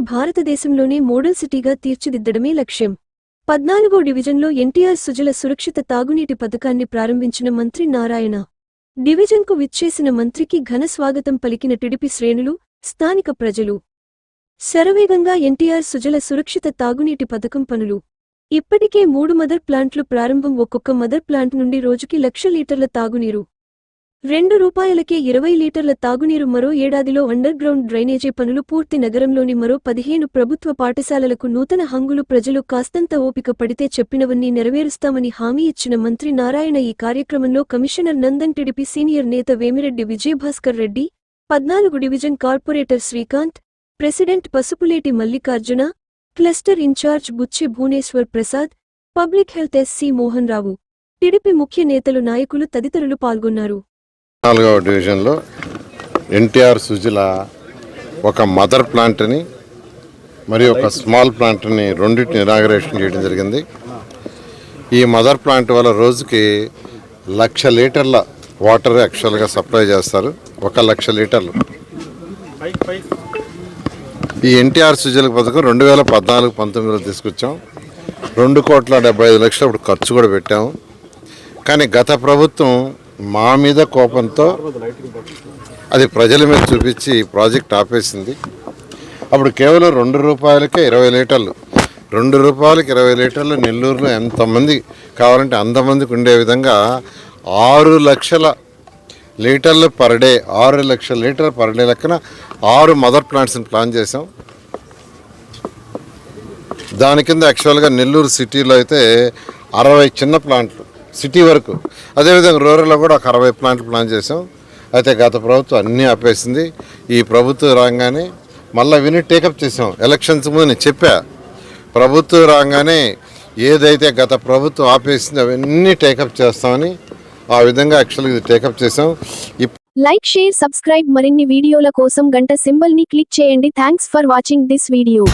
భారతదేశంలోనే మోడల్ సిటీగా తీర్చిదిద్దడమే లక్ష్యం. పద్నాలుగో డివిజన్లో ఎన్టీఆర్ సుజల సురక్షిత తాగునీటి పథకాన్ని ప్రారంభించిన మంత్రి నారాయణ. డివిజన్కు విచ్చేసిన మంత్రికి ఘన స్వాగతం పలికిన టిడిపి శ్రేణులు స్థానిక ప్రజలు. శరవేగంగా ఎన్టీఆర్ సుజల సురక్షిత తాగునీటి పథకం పనులు. ఇప్పటికే మూడు మదర్ ప్లాంట్లు ప్రారంభం ఒక్కొక్క మదర్ ప్లాంట్ నుండి రోజుకి లక్ష లీటర్ల తాగునీరు. రెండు రూపాయలకే ఇరవై లీటర్ల తాగునీరు మరో ఏడాదిలో అండర్ గ్రౌండ్ డ్రైనేజీ పనులు పూర్తి నగరంలోని మరో పదిహేను ప్రభుత్వ పాఠశాలలకు నూతన హంగులు ప్రజలు కాస్తంత ఓపిక పడితే చెప్పినవన్నీ నెరవేరుస్తామని హామీ ఇచ్చిన మంత్రి నారాయణ ఈ కార్యక్రమంలో కమిషనర్ నందన్ టిడిపి సీనియర్ నేత వేమిరెడ్డి విజయభాస్కర్ రెడ్డి పద్నాలుగు division corporator Srikanth president Pasupuleti Mallikarjuna cluster incharge Buchi Bhuvaneshwar Prasad public health SC Mohan Rao. TDP ముఖ్య నేతలు నాయకులు తదితరులు పాల్గొన్నారు. నాలుగవ డివిజన్లో ఎన్టీఆర్ సుజిల ఒక మదర్ ప్లాంట్ని మరియు ఒక స్మాల్ ప్లాంట్ని రెండింటిని ఇనాగరేషన్ చేయడం జరిగింది. ఈ మదర్ ప్లాంట్ వల్ల రోజుకి లక్ష లీటర్ల వాటర్ యాక్చువల్గా సప్లై చేస్తారు. ఒక లక్ష లీటర్లు. ఈ ఎన్టీఆర్ సుజల పథకం రెండు వేల పద్నాలుగు పంతొమ్మిదిలో తీసుకొచ్చాం. రెండు కోట్ల డెబ్బై ఐదు లక్షలు అప్పుడు ఖర్చు కూడా పెట్టాము. కానీ గత ప్రభుత్వం మా మీద కోపంతో అది ప్రజల మీద చూపించి ప్రాజెక్ట్ ఆపేసింది. అప్పుడు కేవలం రెండు రూపాయలకే ఇరవై లీటర్లు. రెండు రూపాయలకి ఇరవై లీటర్లు నెల్లూరులో ఎంతమంది కావాలంటే అంతమందికి ఉండే విధంగా ఆరు లక్షల లీటర్లు పర్ డే ఆరు లక్షల లీటర్లు పర్ డే లెక్కన ఆరు మదర్ ప్లాంట్స్ని ప్లాన్ చేసాం దాని కింద యాక్చువల్గా నెల్లూరు సిటీలో అయితే అరవై చిన్న ప్లాంట్లు. సిటీ వరకు. అదేవిధంగా రూరల్లో కూడా ఒక అరవై ప్లాంట్లు ప్లాన్ చేసాం అయితే గత ప్రభుత్వం అన్నీ ఆపేసింది. ఈ ప్రభుత్వం రాగానే మళ్ళీ విని టేకప్ చేసాం ఎలక్షన్స్ ముందు నేను చెప్పా. ప్రభుత్వం రాగానే ఏదైతే గత ప్రభుత్వం ఆపేసిందో అవన్నీ టేకప్ చేస్తామని ఆ విధంగా యాక్చువల్గా ఇది టేకప్ చేసాం లైక్ షేర్ సబ్స్క్రైబ్ మరిన్ని వీడియోల కోసం గంట సింబల్ని క్లిక్ చేయండి. Thanks for watching this video